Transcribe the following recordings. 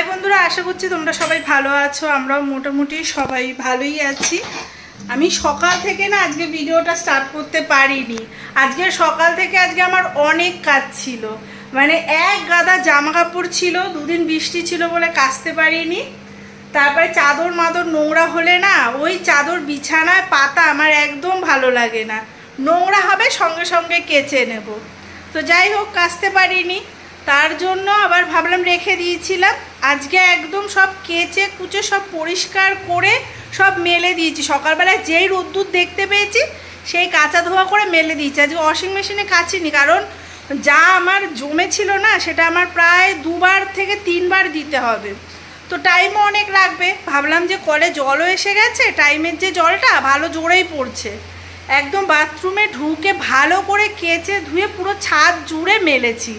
High বন্ধুরা, আশা করছি তোমরা সবাই ভালো আছো। আমরাও মোটামুটি সবাই ভালোই আছি। আমি সকাল থেকে না আজকে ভিডিওটা স্টার্ট করতে পারিনি। আজকে সকাল থেকে আজকে আমার অনেক কাজ ছিল। মানে এক গাদা জামা কাপড় ছিল, দুদিন বৃষ্টি ছিল বলে কাচতে পারিনি। তারপরে চাদর মাদর নোংরা হলে না, ওই চাদর বিছানায় পাতা আমার একদম ভালো লাগে না। নোংরা হবে, সঙ্গে সঙ্গে কেচে নেব। তো যাই হোক, কাচতে পারিনি। তার জন্য আবার ভাবলাম রেখে দিয়েছিলাম। আজকে একদম সব কেচে কুচে সব পরিষ্কার করে সব মেলে দিয়েছি। সকালবেলায় যেই রোদ্দুর দেখতে পেয়েছি, সেই কাঁচা ধোয়া করে মেলে দিয়েছি। আজকে ওয়াশিং মেশিনে কাচিনি, কারণ যা আমার জমেছিল না, সেটা আমার প্রায় দুবার থেকে তিনবার দিতে হবে। তো টাইমও অনেক লাগবে। ভাবলাম যে কলে জলও এসে গেছে টাইমের যে জলটা ভালো জোরেই পড়ছে। একদম বাথরুমে ঢুকে ভালো করে কেচে ধুয়ে পুরো ছাদ জুড়ে মেলেছি।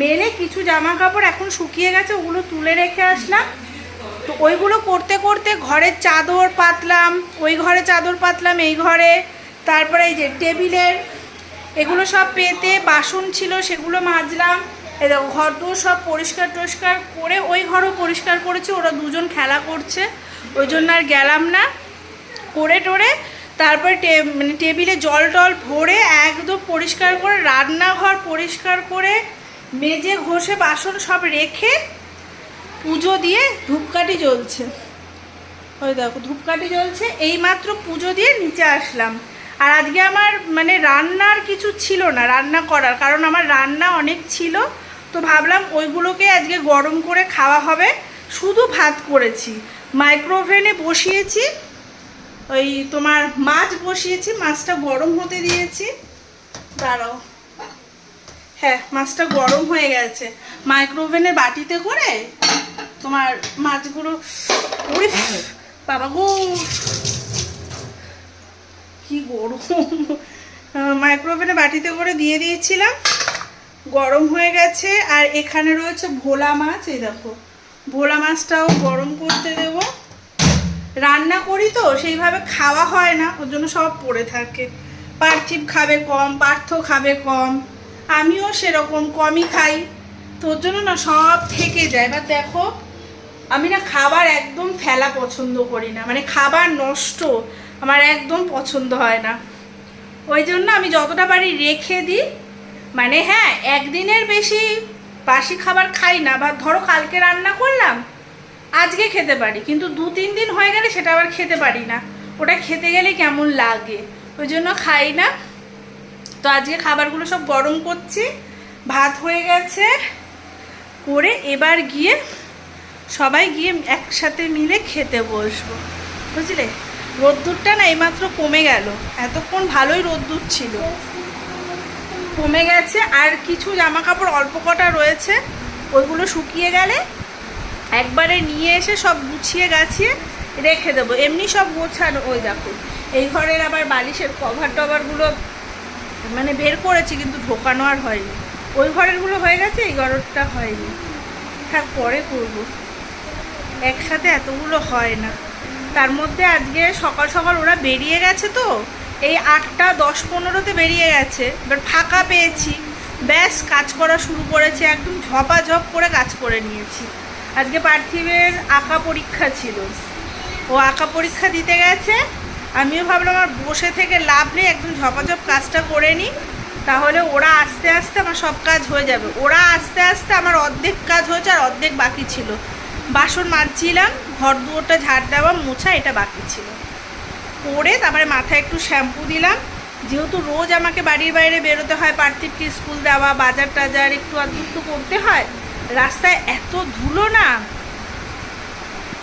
মেলে কিছু জামা কাপড় এখন শুকিয়ে গেছে, ওগুলো তুলে রেখে আসলাম। তো ওইগুলো করতে করতে ঘরের চাদর পাতলাম, ওই ঘরে চাদর পাতলাম, এই ঘরে। তারপরে এই যে টেবিলের, এগুলো সব পেতে বাসন ছিল, সেগুলো মাজলাম। এই দেখো ঘর দোর সব পরিষ্কার টরিষ্কার করে ওই ঘরও পরিষ্কার করেছি, ওরা দুজন খেলা করছে, ওই জন্য আর গেলাম না। করে টোরে তারপরে মানে টেবিলে জল টল ভরে একদম পরিষ্কার করে, রান্নাঘর পরিষ্কার করে মেজে ঘষে বাসন সব রেখে পুজো দিয়ে ধূপকাঠি জ্বলছে। ওই দেখো, ধূপকাঠি জ্বলছে, এইমাত্র পুজো দিয়ে নিচে আসলাম। আর আজকে আমার মানে রান্নার কিছু ছিল না, রান্না করার, কারণ আমার রান্না অনেক ছিল। তো ভাবলাম ওইগুলোকে আজকে গরম করে খাওয়া হবে। শুধু ভাত করেছি। মাইক্রোওভেনে বসিয়েছি, ওই তোমার মাছ বসিয়েছি, মাছটা গরম হতে দিয়েছি। দাঁড়াও। হ্যাঁ মাছটা গরম হয়ে গেছে। মাইক্রোওভেনের বাটিতে করে তোমার মাছগুলো ওরে বাবা গো। কি গরম। মাইক্রোওভেনে বাটিতে করে দিয়ে দিয়েছিলাম। গরম হয়ে গেছে। আর এখানে রয়েছে ভোলা মাছ, এই দেখো। ভোলা মাছটাও গরম করতে দেব। রান্না করি তো, সেইভাবে খাওয়া হয় না, ওর জন্য সব পড়ে থাকে। পার্থিব খাবে কম, পার্থ খাবে কম। আমিও সেরকম কমই খাই। তোর জন্য না সব থেকে যায়। বা দেখো, আমি না খাবার একদম ফেলা পছন্দ করি না। মানে খাবার নষ্ট আমার একদম পছন্দ হয় না। ওই জন্য আমি যতটা পারি রেখে দিই। মানে হ্যাঁ একদিনের বেশি বাসি খাবার খাই না, বা ধরো কালকে রান্না করলাম, আজকে খেতে পারি। কিন্তু দু, তিন দিন হয়ে গেলে সেটা আবার খেতে পারি না। ওটা খেতে গেলে কেমন লাগে? ওই জন্য খাই না। তো আজকে খাবারগুলো সব গরম করছি, ভাত হয়ে গেছে, করে এবার গিয়ে সবাই গিয়ে একসাথে মিলে খেতে বসবো। বুঝলে? রোদ্দুরটা না এইমাত্র কমে গেল। এতক্ষণ ভালোই রোদ্দুর ছিল। কমে গেছে, আর কিছু জামা কাপড় অল্প কটা রয়েছে, ওইগুলো শুকিয়ে গেলে একবারে নিয়ে এসে সব গুছিয়ে গাছিয়ে রেখে দেবো। এমনি সব গোছানো, ওই দেখো, এই ঘরের আবার বালিশের কভার টভারগুলো মানে বের করেছি কিন্তু ঢোকানো আর হয়নি। ওই ঘরেরগুলো হয়ে গেছে, এই ঘরটা হয়নি। থাক, পরে করব। একসাথে এতগুলো হয় না। তার মধ্যে আজকে সকাল সকাল ওরা বেরিয়ে গেছে তো, এই আটটা, দশ, পনেরোতে বেরিয়ে গেছে। এবার ফাঁকা পেয়েছি। ব্যাস, কাজ করা শুরু করেছে, একদম ঝপাঝপ করে কাজ করে নিয়েছি। আজকে পার্থিবের আঁকা পরীক্ষা ছিল। ও আঁকা পরীক্ষা দিতে গেছে আমিও ভাবলাম আমার বসে থেকে লাভ নেই, একদম ঝপাঝপ কাজটা করে নিই। তাহলে ওরা আস্তে আস্তে আমার সব কাজ হয়ে যাবে। ওরা আস্তে আস্তে আমার অর্ধেক কাজ হয়েছে আর অর্ধেক বাকি ছিল। বাসন মাজছিলাম, ঘর দুয়ারটা ঝাড় দেওয়া, মোছা এটা বাকি ছিল। করে তারপরে মাথায় একটু শ্যাম্পু দিলাম। যেহেতু রোজ আমাকে বাড়ির বাইরে বেরোতে হয়, পার্থিবকে স্কুল দেওয়া, বাজার টাজার একটু আধটু করতে হয়, রাস্তায় এত ধুলো না।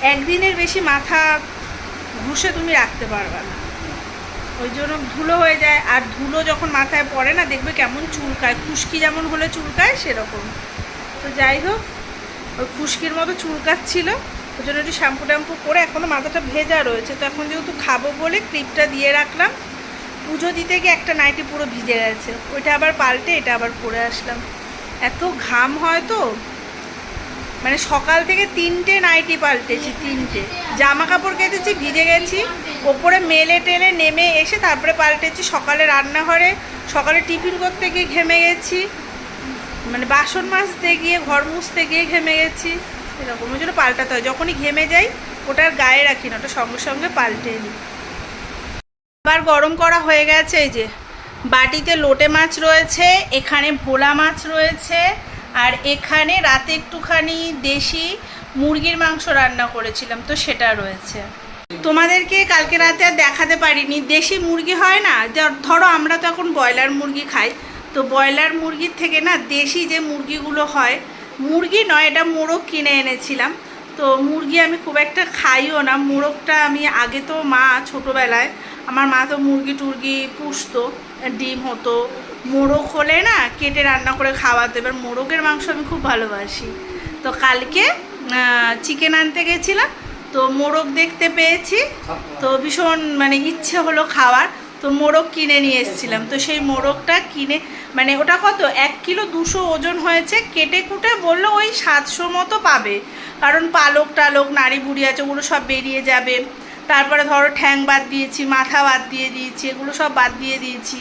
একদিনের বেশি মাথা ঘুষে তুমি রাখতে পারবে না। ওই জন্য ধুলো হয়ে যায়, আর ধুলো যখন মাথায় পড়ে না, দেখবে কেমন চুলকায়, খুশকি যেমন হলে চুলকায়, সেরকম। তো যাই হোক, ওই খুশকির মতো চুলকাচ্ছিল, ওই জন্য একটু শ্যাম্পু ট্যাম্পু করে এখনও মাথাটা ভেজা রয়েছে। তো এখন যেহেতু খাব বলে ক্লিপটা দিয়ে রাখলাম, পুজো দিতে গিয়ে একটা নাইটি পুরো ভিজে গেছে। ওইটা আবার পাল্টে, এটা আবার পরে আসলাম। এত ঘাম হয় তো মানে সকাল থেকে তিনটে নাইটি পাল্টেছি, তিনটে। জামা কাপড় কেটেছি, ভিজে গেছি, ওপরে মেলে টেলে নেমে এসে তারপরে পাল্টেছি সকালে রান্নাঘরে, সকালে টিফিন করতে গিয়ে ঘেমে গেছি মানে বাসন মাজতে গিয়ে, ঘর মুছতে গিয়ে ঘেমে গেছি এরকম ওই জন্য পাল্টাতে হয়। যখনই ঘেমে যাই ওটার গায়ে রাখি না, ওটা সঙ্গে সঙ্গে পাল্টে নিই আবার গরম করা হয়ে গেছে, এই যে বাটিতে লোটে মাছ রয়েছে, এখানে ভোলা মাছ রয়েছে আর এখানে রাতে একটুখানি দেশি মুরগির মাংস রান্না করেছিলাম, তো সেটা রয়েছে। তোমাদেরকে কালকে রাতে আর দেখাতে পারিনি। দেশি মুরগি হয় না? ধরো আমরা তো এখন ব্রয়লার মুরগি খাই, তো ব্রয়লার মুরগির থেকে না দেশি যে মুরগিগুলো হয়, মুরগি নয়, এটা মোরগ কিনে এনেছিলাম। তো মুরগি আমি খুব একটা খাইও না। মোরগটা আমি আগে তো মা ছোটোবেলায় আমার মা তো মুরগি টুরগি পুষতো, ডিম হতো। মোরগ হলে না কেটে রান্না করে খাওয়াতো। এবার মোরগের মাংস আমি খুব ভালোবাসি। তো কালকে চিকেন আনতে গেছিলাম, তো মোরগ দেখতে পেয়েছি। তো ভীষণ মানে ইচ্ছে হলো খাওয়ার। তো মোরগ কিনে নিয়ে এসেছিলাম। তো সেই মোরগটা কিনে মানে ওটা কত? এক কিলো দুশো ওজন হয়েছে। কেটে কুটে বলল ওই সাতশো মতো পাবে। কারণ পালক টালক নাড়ি বুড়ি আছে, ওগুলো সব বেরিয়ে যাবে। তারপরে ধরো ঠ্যাং বাদ দিয়েছি, মাথা বাদ দিয়ে দিয়েছি, এগুলো সব বাদ দিয়ে দিয়েছি।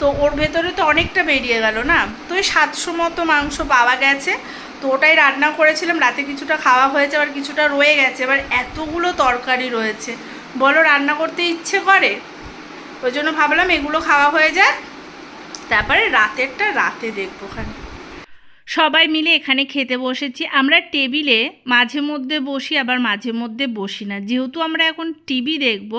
তো ওর ভেতরে তো অনেকটা বেরিয়ে গেল না? তো ওই সাতশো মতো মাংস পাওয়া গেছে। তো ওটাই রান্না করেছিলাম, রাতে কিছুটা খাওয়া হয়েছে, আবার কিছুটা রয়ে গেছে। এবার এতগুলো তরকারি রয়েছে। বলো রান্না করতে ইচ্ছে করে? ওই জন্য ভাবলাম এগুলো খাওয়া হয়ে যায় তারপরে রাতেরটা রাতে দেখব খানি সবাই মিলে এখানে খেতে বসেছি। আমরা টেবিলে মাঝে মধ্যে বসি, আবার মাঝে মধ্যে বসি না। যেহেতু আমরা এখন টিভি দেখব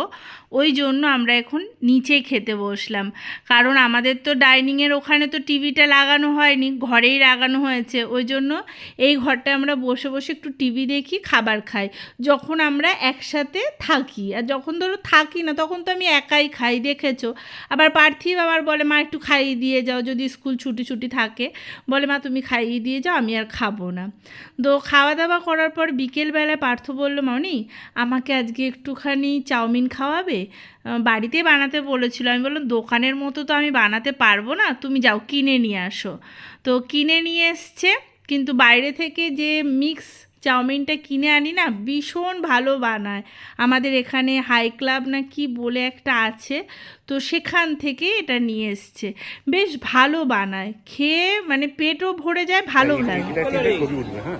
ওই জন্য আমরা এখন নিচে খেতে বসলাম। কারণ আমাদের তো ডাইনিংয়ের ওখানে তো টিভিটা লাগানো হয়নি, ঘরেই লাগানো হয়েছে। ওই জন্য এই ঘরটা আমরা বসে বসে একটু টিভি দেখি, খাবার খাই। যখন আমরা একসাথে থাকি, আর যখন ধরো থাকি না, তখন তো আমি একাই খাই, দেখেছ? আবার পার্থিব আবার বলে, মা, একটু খাইয়ে দিয়ে যাও, যদি স্কুল ছুটি ছুটি থাকে। বলে, মা, তুমি খাইয়ে দিয়ে যাও, আমি আর খাব না। তো খাওয়া দাওয়া করার পর বিকেলবেলা পার্থ বলল মামনি আমাকে আজকে একটুখানি চাউমিন খাওয়াবে? বাড়িতে বানাতে বলেছিল। আমি বললাম দোকানের মতো তো আমি বানাতে পারব না। তুমি যাও কিনে নিয়ে আসো। তো কিনে নিয়ে এসছে কিন্তু বাইরে থেকে যে মিক্স চাউমিনটা কিনে আনি না ভীষণ ভালো বানায়। আমাদের এখানে হাই ক্লাব না কি বলে একটা আছে তো সেখান থেকে এটা নিয়ে এসছে। বেশ ভালো বানায়। খেয়ে মানে পেটও ভরে যায় ভালো লাগে। হ্যাঁ।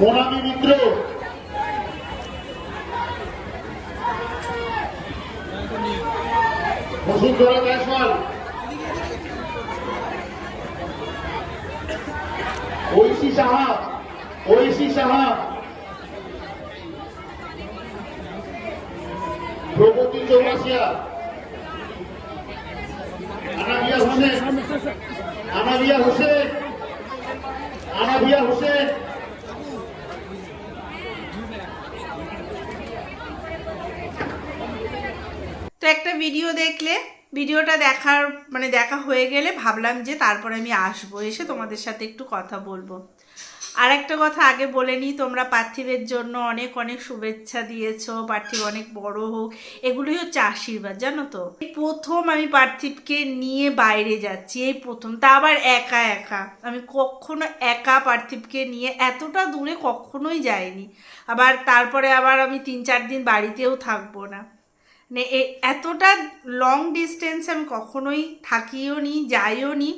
মোনামি মিত্র তো একটা ভিডিও দেখলে ভিডিওটা দেখার মানে দেখা হয়ে গেলে ভাবলাম যে তারপরে আমি আসব, এসে তোমাদের সাথে একটু কথা বলব। আর একটা কথা আগে বলে নিই, তোমরা পার্থিবের জন্য অনেক অনেক শুভেচ্ছা দিয়েছ, পার্থিব অনেক বড় হোক, এগুলোই হচ্ছে আশীর্বাদ, জানো তো? এই প্রথম আমি পার্থিবকে নিয়ে বাইরে যাচ্ছি, এই প্রথম, তা আবার একা একা। আমি কখনো একা পার্থিবকে নিয়ে এতটা দূরে কখনোই যাইনি। আবার তারপরে আবার আমি তিন, চার দিন বাড়িতেও থাকব না। মানে এতটা লং ডিস্টেন্স আমি কখনোই থাকিও নি, যাইও নি।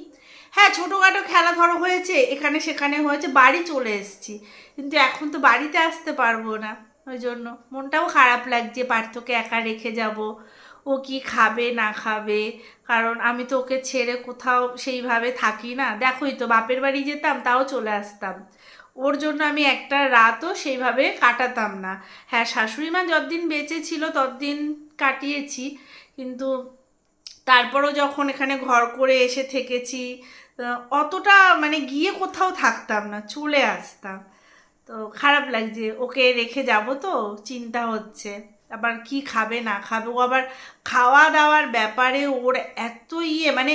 হ্যাঁ ছোটোখাটো খেলা ধরো হয়েছে, এখানে সেখানে হয়েছে, বাড়ি চলে এসেছি। কিন্তু এখন তো বাড়িতে আসতে পারব না, ওই জন্য। মনটাও খারাপ লাগছে, পার্থকে একা রেখে যাব, ও কি খাবে, না খাবে। কারণ আমি তো ওকে ছেড়ে কোথাও সেইভাবে থাকি না। দেখোই তো, বাপের বাড়ি যেতাম, তাও চলে আসতাম। ওর জন্য আমি একটা রাতও সেইভাবে কাটাতাম না। হ্যাঁ শাশুড়ি মা যতদিন বেঁচে ছিল, ততদিন কাটিয়েছি। কিন্তু তারপরও যখন এখানে ঘর করে এসে থেকেছি অতটা মানে গিয়ে কোথাও থাকতাম না, চলে আসতাম। তো খারাপ লাগছে, ওকে রেখে যাব তো, চিন্তা হচ্ছে। আবার কি খাবে, না খাবে, ও আবার খাওয়া দাওয়ার ব্যাপারে ওর এত ইয়ে মানে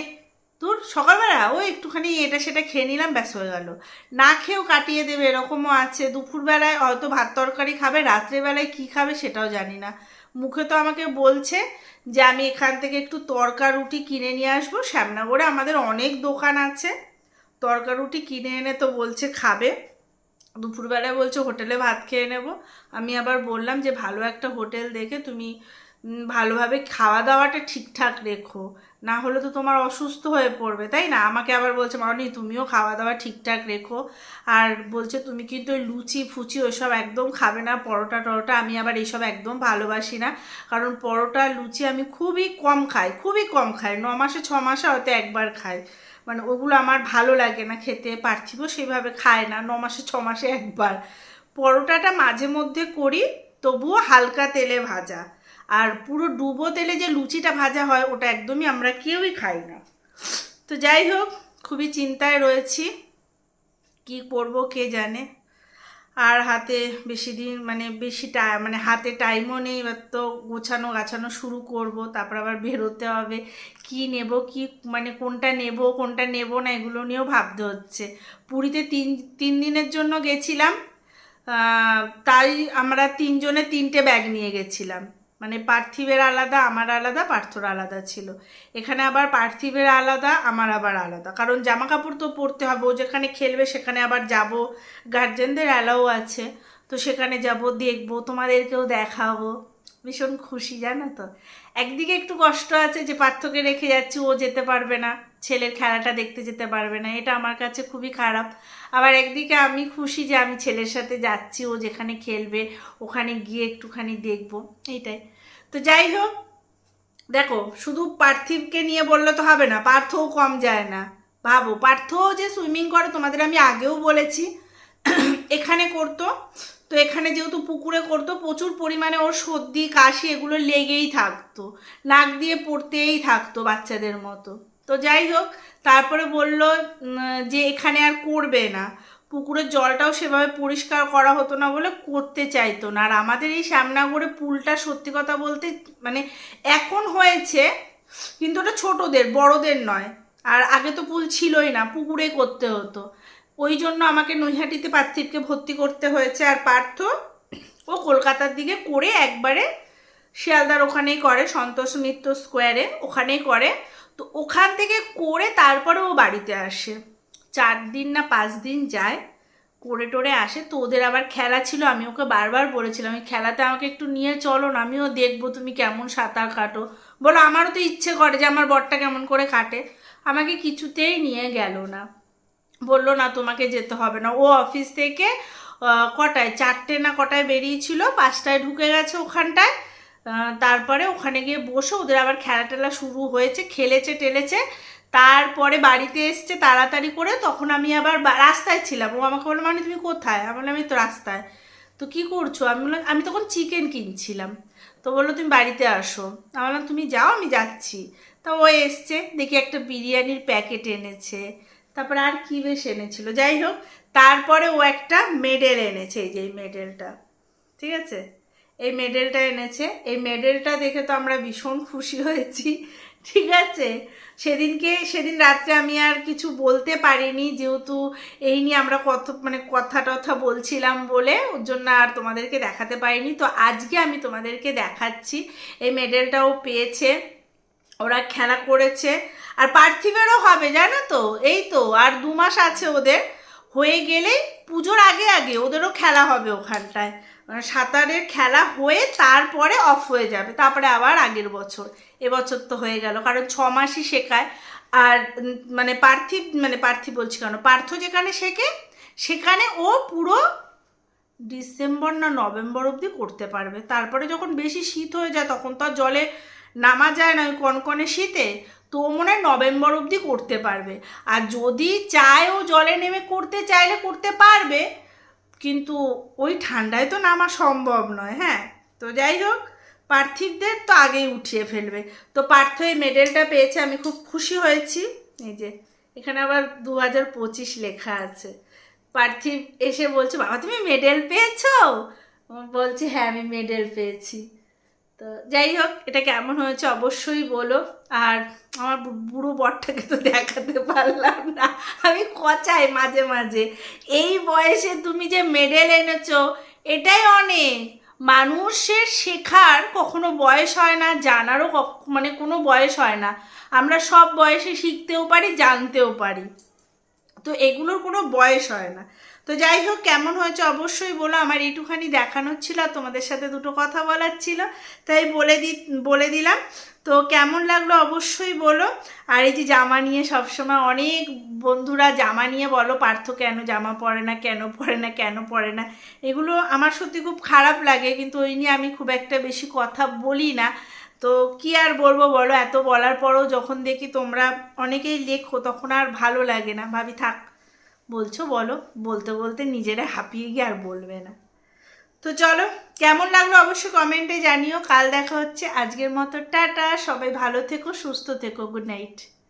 তোর সকালবেলা ও একটুখানি এটা সেটা খেয়ে নিলাম, ব্যাস হয়ে গেল। না খেয়েও কাটিয়ে দেবে, এরকমও আছে। দুপুরবেলায় হয়তো ভাত তরকারি খাবে, রাত্রেবেলায় কি খাবে সেটাও জানি না। মুখে তো আমাকে বলছে যে আমি এখান থেকে একটু তরকা রুটি কিনে নিয়ে আসব। শ্যামনগরে আমাদের অনেক দোকান আছে। তরকা রুটি কিনে এনে তো বলছে খাবে। দুপুরবেলায় বলছে হোটেলে ভাত খেয়ে নেব। আমি আবার বললাম যে ভালো একটা হোটেল দেখে তুমি ভালোভাবে খাওয়া দাওয়াটা ঠিকঠাক রেখো। না হলে তো তোমার অসুস্থ হয়ে পড়বে, তাই না? আমাকে আবার বলছে মামনি তুমিও খাওয়া দাওয়া ঠিকঠাক রেখো। আর বলছে, তুমি কিন্তু ওই লুচি ফুচি ওইসব একদম খাবে না পরোটা টরোটা আমি আবার এইসব একদম ভালোবাসি না। কারণ পরোটা, লুচি আমি খুবই কম খাই, খুবই কম খাই। ন মাসে, ছ মাসে হয়তো একবার খাই। মানে ওগুলো আমার ভালো লাগে না, খেতে পার্থিবও সেইভাবে খায় না, ন মাসে, ছ মাসে একবার। পরোটাটা মাঝে মধ্যে করি, তবুও হালকা তেলে ভাজা। আর পুরো ডুবো তেলে যে লুচিটা ভাজা হয়, ওটা একদমই আমরা কেউই খাই না। তো যাই হোক, খুবই চিন্তায় রয়েছি, কি করব কে জানে? আর হাতে বেশি দিন মানে বেশি টাই মানে হাতে টাইমও নেই, এবার তো গোছানো গাছানো শুরু করব, তারপর আবার বেরোতে হবে, কি নেব, কি মানে কোনটা নেব কোনটা নেব না, এগুলো নিয়েও ভাবতে হচ্ছে। পুরীতে তিন তিন দিনের জন্য গেছিলাম তাই আমরা তিনজনে তিনটে ব্যাগ নিয়ে গেছিলাম। মানে পার্থিবের আলাদা, আমার আলাদা, পার্থর আলাদা ছিল। এখানে আবার পার্থিবের আলাদা, আমার আবার আলাদা। কারণ জামা কাপড় তো পরতে হবে, ও যেখানে খেলবে সেখানে আবার যাব। গার্জেনদের অ্যালাও আছে, তো সেখানে যাব, দেখব, তোমাদেরকেও দেখাবো। ভীষণ খুশি, জানো তো? একদিকে একটু কষ্ট আছে যে পার্থকে রেখে যাচ্ছি, ও যেতে পারবে না। ছেলের খেলাটা দেখতে যেতে পারবে না, এটা আমার কাছে খুবই খারাপ। আবার একদিকে আমি খুশি যে আমি ছেলের সাথে যাচ্ছি, ও যেখানে খেলবে, ওখানে গিয়ে একটুখানি দেখব, এইটাই। তো যাই হোক, দেখো, শুধু পার্থিবকে নিয়ে বললে তো হবে না, পার্থও কম যায় না। ভাবো পার্থও যে সুইমিং করে, তোমাদের আমি আগেও বলেছি, এখানে করতো। তো এখানে যেহেতু পুকুরে করতো, প্রচুর পরিমাণে ওর সর্দি, কাশি, এগুলো লেগেই থাকতো। নাক দিয়ে পড়তেই থাকতো বাচ্চাদের মতো। তো যাই হোক, তারপরে বলল যে এখানে আর করবে না। পুকুরের জলটাও সেভাবে পরিষ্কার করা হতো না বলে করতে চাইতো না। আর আমাদের এই শ্যামনাগরে পুলটা সত্যি কথা বলতে মানে এখন হয়েছে, কিন্তু ওটা ছোটদের, বড়দের নয়। আর আগে তো পুল ছিলই না, পুকুরে করতে হতো। ওই জন্য আমাকে নৈহাটিতে পার্থিবকে ভর্তি করতে হয়েছে। আর পার্থ, ও কলকাতার দিকে করে একবারে শিয়ালদার ওখানেই করে, সন্তোষ মিত্র স্কোয়ারে ওখানেই করে। তো ওখান থেকে করে তারপরে ও বাড়িতে আসে। চার দিন না পাঁচ দিন যায়, করে টোরে আসে। তো ওদের আবার খেলা ছিল, আমি ওকে বারবার বলেছিলাম, এই খেলাতে আমাকে একটু নিয়ে চলো না, আমিও দেখব তুমি কেমন সাঁতার কাটো। বলো, আমারও তো ইচ্ছে করে যে আমার বরটা কেমন করে কাটে। আমাকে কিছুতেই নিয়ে গেল না। বলল, না, তোমাকে যেতে হবে না। ও অফিস থেকে কটায়, চারটে না কটায় বেরিয়েছিল, পাঁচটায় ঢুকে গেছে ওখানটায়। তারপরে ওখানে গিয়ে বসে ওদের আবার খেলা টেলা শুরু হয়েছে, খেলেছে, টেলেছে। তারপরে বাড়িতে এসছে তাড়াতাড়ি করে, তখন আমি আবার রাস্তায় ছিলাম। ও আমাকে বলল মানে তুমি কোথায়? আমি বললাম আমি তো রাস্তায়। তো কি করছ? আমি বললাম, আমি তখন চিকেন কিনছিলাম। তো বলল, তুমি বাড়িতে আসো। আমি বললাম, তুমি যাও, আমি যাচ্ছি। তা ও এসছে, দেখি একটা বিরিয়ানির প্যাকেট এনেছে। তারপরে আর কী বেশ এনেছিল, যাই হোক। তারপরে ও একটা মেডেল এনেছে, এই যে এই মেডেলটা। ঠিক আছে? এই মেডেলটা এনেছে। এই মেডেলটা দেখে তো আমরা ভীষণ খুশি হয়েছি। ঠিক আছে? সেদিনকে, সেদিন রাত্রে আমি আর কিছু বলতে পারিনি, যেহেতু এই নিয়ে আমরা কত মানে কথা টথা বলছিলাম বলে ওর জন্য আর তোমাদেরকে দেখাতে পারিনি। তো আজকে আমি তোমাদেরকে দেখাচ্ছি। এই মেডেলটাও পেয়েছে। ওরা খেলা করেছে। আর পার্থিবেরও হবে, জানো তো? এই তো, আর দু মাস আছে ওদের। হয়ে গেলেই পুজোর আগে আগে ওদেরও খেলা হবে ওখানটায়। মানে সাঁতারের খেলা হয়ে তারপরে অফ হয়ে যাবে। তারপরে আবার আগের বছর। এবছর তো হয়ে গেল। কারণ ছ মাসই শেখায়। আর মানে পার্থিব মানে পার্থিব বলছি কেন? পার্থ যেখানে শেখে, সেখানে ও পুরো ডিসেম্বর না নভেম্বর অবধি করতে পারবে। তারপরে যখন বেশি শীত হয়ে যায়, তখন তো জলে নামা যায় না, ওই কনকনে শীতে। তো ও মনে হয় নভেম্বর অবধি করতে পারবে। আর যদি চায় ও জলে নেমে করতে, চাইলে করতে পারবে কিন্তু ওই ঠান্ডায় তো নামা সম্ভব নয় হ্যাঁ? তো যাই হোক, পার্থিবদের তো আগেই উঠিয়ে ফেলবে। তো পার্থ এই মেডেলটা পেয়েছে, আমি খুব খুশি হয়েছি। এই যে, এখানে আবার দু হাজার পঁচিশ লেখা আছে। পার্থিব এসে বলছে, বাবা, তুমি মেডেল পেয়েছ? বলছি হ্যাঁ আমি মেডেল পেয়েছি। তো যাই হোক, এটা কেমন হয়েছে অবশ্যই বলো। আর আমার বুড়ো বরটাকে তো দেখাতে পারলাম না। আমি কচাই মাঝে মাঝে। এই বয়সে তুমি যে মেডেল এনেছো, এটাই অনেক। মানুষের শেখার কখনো বয়স হয় না, জানারও মানে কোনো বয়স হয় না। আমরা সব বয়সে শিখতেও পারি, জানতেও পারি। তো এগুলোর কোনো বয়স হয় না। তো যাই হোক, কেমন হয়েছে অবশ্যই বলো। আমার এইটুখানি দেখানোর ছিল, আর তোমাদের সাথে দুটো কথা বলার ছিল, তাই বলে দি, বলে দিলাম। তো কেমন লাগল অবশ্যই বলো। আর এই যে জামা নিয়ে সবসময় অনেক বন্ধুরা জামা নিয়ে বলো, পার্থ কেন জামা পরে না, কেন পরে না, কেন পরে না, এগুলো আমার সত্যি খুব খারাপ লাগে, কিন্তু ওই নিয়ে আমি খুব একটা বেশি কথা বলি না। তো কি আর বলব বলো, এত বলার পরও যখন দেখি তোমরা অনেকেই লেখো, তখন আর ভালো লাগে না। ভাবি থাক বলছো, বলো। বলতে বলতে নিজেরা হাঁপিয়ে গিয়ে আর বলবে না। তো চলো, কেমন লাগল অবশ্যই কমেন্টে জানিও। কাল দেখা হচ্ছে। আজকের মতো টাটা। সবাই ভালো থেকো, সুস্থ থেকো। Good night